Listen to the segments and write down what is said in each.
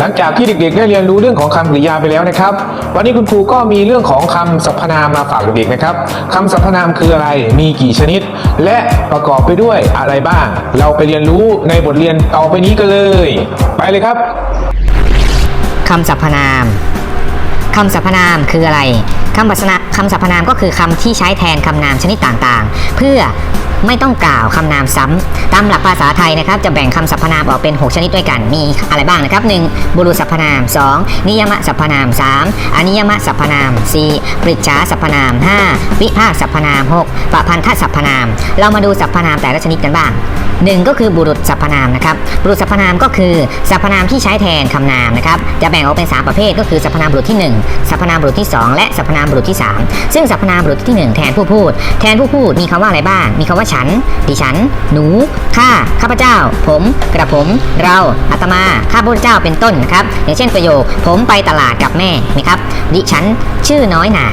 หลังจากที่เด็กๆ ได้เรียนรู้เรื่องของคำกริยาไปแล้วนะครับ วันนี้คุณครูก็มีเรื่องของคำสรรพนามมาฝากเด็กๆนะครับคำสรรพนามคืออะไร มีกี่ชนิด และประกอบไปด้วยอะไรบ้าง เราไปเรียนรู้ในบทเรียนต่อไปนี้กันเลย ไปเลยครับคำสรรพนามคำสรรพนามคืออะไรคำสรรพนาคำสรรพนามก็คือคำที่ใช้แทนคำนามชนิดต่างๆ เพื่อไม่ต้องกล่าวคำนามซ้ำ ตามหลักภาษาไทยนะครับจะแบ่งคำสรรพนามออกเป็น 6 ชนิดด้วยกัน มีอะไรบ้างนะครับ 1. บุรุษสรรพนาม 2. นิยมสรรพนาม 3. อนิยมสรรพนาม 4. ปริจฉาสรรพนาม 5. วิภาคสรรพนาม 6. ประพันธสรรพนาม เรามาดูสรรพนามแต่ละชนิดกันบ้างหนึ่งก็คือบุรุษสรรพนามนะครับ บุรุษสรรพนามก็คือสรรพนามที่ใช้แทนคำนามนะครับ จะแบ่งออกเป็น 3 ประเภทก็คือสรรพนามบุรุษที่ 1สรรพนามบุรุษที่ 2 และสรรพนามบุรุษที่ 3 ซึ่งสรรพนามบุรุษที่ 1 แทนผู้พูด แทนผู้พูดมีคำว่าอะไรบ้าง มีคำว่าฉัน ดิฉัน หนูข้าข้าพเจ้า ผมกระผมเราอาตมาข้าพเจ้าเป็นต้นนะครับอย่างเช่นประโยค ผมไปตลาดกับแม่นะครับ ดิฉันชื่อน้อยหนา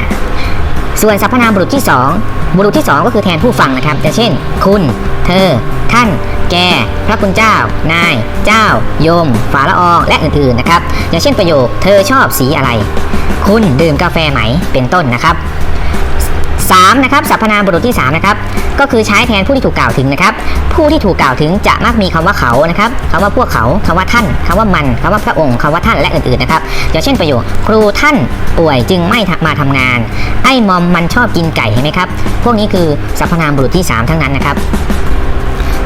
ส่วนสรรพนามบุรุษที่ 2 บุรุษที่ 2 ก็คือแทนผู้ฟังนะครับ จะเช่น คุณ เธอ ท่าน แก พระคุณเจ้า นาย เจ้า โยม ฝาละออง และอื่นๆนะครับ อย่างเช่นประโยค เธอชอบสีอะไร คุณดื่มกาแฟไหม เป็นต้นนะครับ 3นะครับสรรพนามบุรุษที่3นะครับก็คือใช้แทนผู้ที่ถูกกล่าวถึงนะครับผู้ที่ถูกกล่าวถึงจะมักมีคำว่าเขานะครับคำว่าพวกเขาคำว่าท่านคำว่ามันคำว่าพระองค์คำว่าท่านและอื่นๆนะครับอย่างเช่นประโยคครูท่านป่วยจึงไม่มาทำงาน ไอ้มอมมันชอบกินไก่เห็นไหมครับพวกนี้คือสรรพนามบุรุษที่ 3 ทั้งนั้นนะครับ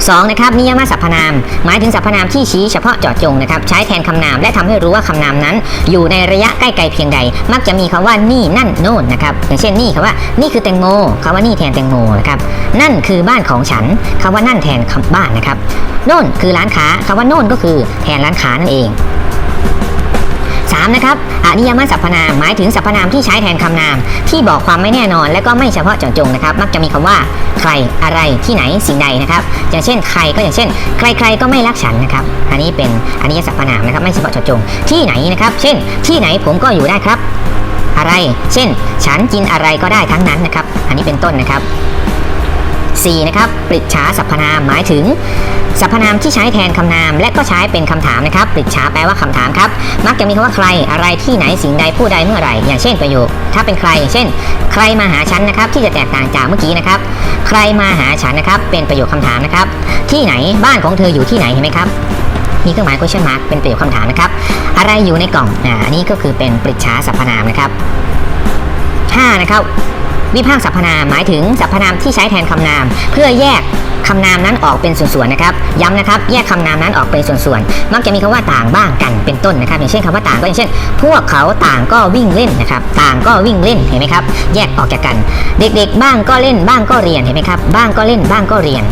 2นะครับนิยมสรรพนาม หมายถึงสรรพนามที่ชี้เฉพาะเจาะจงนะครับใช้แทนคำนาม และทำให้รู้ว่าคำนามนั้น อยู่ในระยะใกล้ไกลเพียงใด มักจะมีคำว่านี่นั่นโน่นนะครับอย่างเช่นนี่คำว่านี่คือแตงโมคำว่านี่แทนแตงโมนะครับนั่นคือบ้านของฉันคำว่านั่นแทนคำบ้านนะครับโน่นคือร้านค้าคำว่าโน่นก็คือแทนร้านค้านั่นเอง 3 นะครับอนิยมสรรพนาม หมายถึงสรรพนามที่ใช้แทนคำนาม ที่บอกความไม่แน่นอน และก็ไม่เฉพาะเจาะจงนะครับ มักจะมีคำว่า ใครอะไรที่ไหนสิ่งใดนะครับอย่างเช่น ใครก็อย่างเช่น ใคร ๆ ก็ไม่รักฉันนะครับ อันนี้เป็นอนิยมสรรพนามนะครับ ไม่เฉพาะเจาะจง ที่ไหนนะครับ เช่น ที่ไหนผมก็อยู่ได้ครับ อะไร เช่น ฉันกินอะไรก็ได้ทั้งนั้นนะครับ อันนี้เป็นต้นนะครับ 4 นะครับปริจฉาสรรพนามหมายถึงสรรพนามที่ใช้แทนคำนาม และก็ใช้เป็นคำถามนะครับปริจฉาแปลว่าคำถามครับ มักจะมีคำว่าใครอะไรที่ไหนสิ่งใดผู้ใดเมื่อไหร่ อย่างเช่นประโยค ถ้าเป็นใครเช่น ใครมาหาฉันนะครับ ที่จะแตกต่างจากเมื่อกี้นะครับ ใครมาหาฉันนะครับ เป็นประโยคคำถามนะครับ ที่ไหนบ้านของเธออยู่ที่ไหนเห็นไหมครับมีเครื่องหมาย question mark เป็นประโยคคำถามนะครับ อะไรอยู่ในกล่องอ่าอันนี้ก็คือเป็นปริจฉาสรรพนามนะครับ5นะครับ วิพากษ์สรรพนามหมายถึงสรรพนามที่ใช้แทนคำนาม เพื่อแยกคำนามนั้นออกเป็นส่วนๆนะครับย้ำนะครับ แยกคำนามนั้นออกเป็นส่วนๆมักจะมีคำว่าต่างบ้างกันเป็นต้นนะครับ อย่างเช่นคำว่าต่างก็อย่างเช่น พวกเขาต่างก็วิ่งเล่นนะครับ ต่างก็วิ่งเล่นเห็นไหมครับ แยกออกจากกัน เด็กๆ บ้างก็เล่นบ้างก็เรียนเห็นไหมครับ บ้างก็เล่นบ้างก็เรียน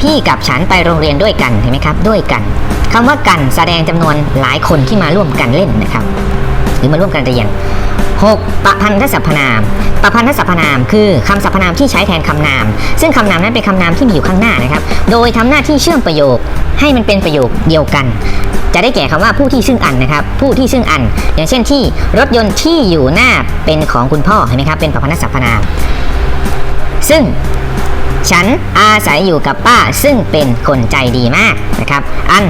พี่กับฉันไปโรงเรียนด้วยกันเห็นไหมครับ ด้วยกันคำว่ากันแสดงจำนวนหลายคนที่มาร่วมกันเล่นนะครับ หรือมาร่วมกันเรียน 6. ประพันธสรรพนาม ประพันธสรรพนามคือคำสรรพนามที่ใช้แทนคำนาม ซึ่งคำนามนั้นเป็นคำนามที่มีอยู่ข้างหน้านะครับ โดยทำหน้าที่เชื่อมประโยคให้มันเป็นประโยคเดียวกัน จะได้แก่คำว่าผู้ที่ซึ่งอันนะครับ ผู้ที่ซึ่งอัน อย่างเช่นที่รถยนต์ที่อยู่หน้าเป็นของคุณพ่อเห็นไหมครับเป็นประพันธสรรพนาม ซึ่งฉันอาศัยอยู่กับป้าซึ่งเป็นคนใจดีมากนะครับ อัน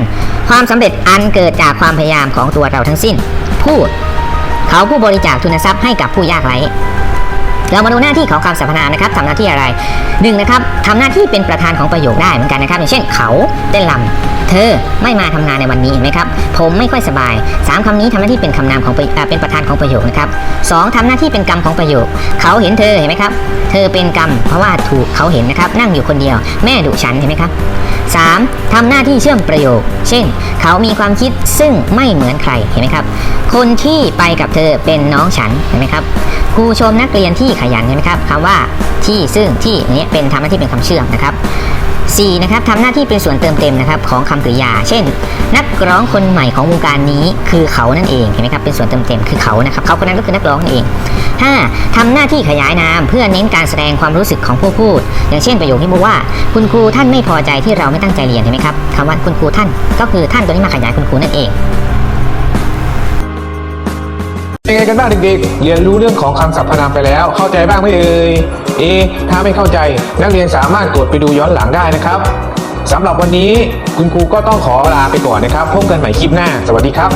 ความสำเร็จอันเกิดจากความพยายามของตัวเราทั้งสิ้น พูด เขาผู้บริจาคทุนทรัพย์ให้กับผู้ยากไร้ เรามาดูหน้าที่ของคำสรรพนามนะครับทำหน้าที่อะไรหนึ่งนะครับทำหน้าที่เป็นประธานของประโยคได้เหมือนกันนะครับ อย่างเช่น เขาเต้นลำเธอไม่มาทำงานในวันนี้เห็นไหมครับ ผมไม่ค่อยสบายสามคำนี้ทำหน้าที่เป็นคำนามของประอ่าเป็นประธานของประโยคนะครับสองทำหน้าที่เป็นกรรมของประโยค เขาเห็นเธอเห็นไหมครับ เธอเป็นกรรมเพราะว่าถูกเขาเห็นนะครับ นั่งอยู่คนเดียว แม่ดุฉันเห็นไหมครับ 3. ทำหน้าที่เชื่อมประโยค เช่น เขามีความคิดซึ่งไม่เหมือนใครเห็นไหมครับ คนที่ไปกับเธอเป็นน้องฉันเห็นไหมครับครูชมนักเรียนที่ขยันเห็นไหมครับคำว่าที่ซึ่งที่อย่างนี้เป็นทำหน้าที่เป็นคำเชื่อมนะครับ 4. นะครับทำหน้าที่เป็นส่วนเติมเต็มนะครับของคำกริยา เช่น นักร้องคนใหม่ของวงการนี้คือเขานั่นเองเห็นไหมครับเป็นส่วนเติมเต็มคือเขานะครับเขาคนนั้นก็คือนักร้องนั่นเอง 5. ทำหน้าที่ขยายนามเพื่อเน้นการแสดงความรู้สึกของผู้พูด อย่างเช่นประโยคที่บอกว่า คุณครูท่านไม่พอใจที่เราไม่ตั้งใจเรียนเห็นไหมครับคำว่าคุณครูท่านก็คือท่านตัวนี้มาขยายคุณครูนั่นเอง เป็นไงกันบ้างเด็กๆ เรียนรู้เรื่องของคำสรรพนามไปแล้ว เข้าใจบ้างไหมเอ่ย เอ ถ้าไม่เข้าใจนักเรียนสามารถกดไปดูย้อนหลังได้นะครับสำหรับวันนี้คุณครูก็ต้องขอลาไปก่อนนะครับ พบกันใหม่คลิปหน้า สวัสดีครับ